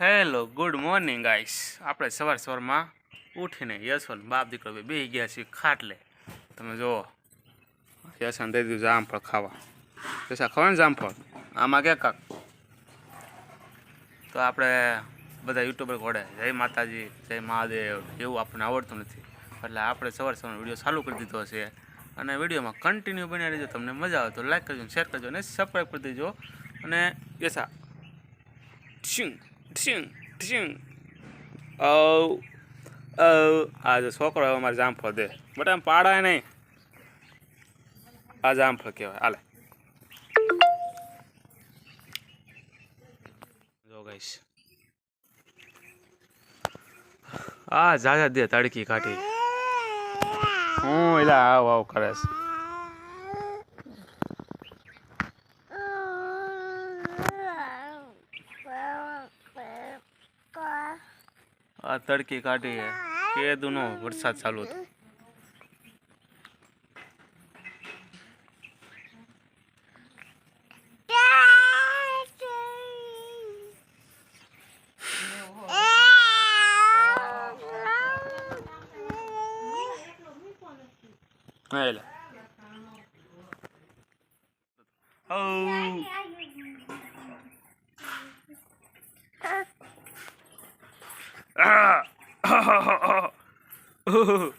Hello good morning guys આપણે સવાર સવારમાં ઉઠીને યશવંત બાપ દીકરો બે ગયા છીએ ખાટલે. તમે જુઓ. યશવંત દઈ દીધું જામફળ ખાવા. પૈસા ખવાય ને જામફળ? આમાં કે કાક? તો આપણે બધા યુટ્યુબર ઘોડે, જય માતાજી, જય મહાદેવ, એવું આપણને આવડતું નથી. એટલે આપણે સવાર સવારનો વીડિયો ચાલુ કરી દીધો છે. અને વિડીયોમાં કન્ટિન્યુ બની રહેજો. તમને મજા આવે તો લાઈક કરજો શેર કરજો અને સબસ્ક્રાઈબ કરી દેજો. અને યસા ઠિંગ ઠિંગ ઠિંગ ઓ ઓ આ જો છોકરો હવે અમારે જામફળ દે. બટ આમ પાડાય નહીં. આ જામફળ કહેવાય. હાલે. જો ગાઈશ આ જાજા દે તડકી કાઢી. હું એટલે આવ આવ કરે છે. આ તડકી કાઢી હે કેદુનો વરસાદ ચાલુ હતો હા એલા ઓ Ah!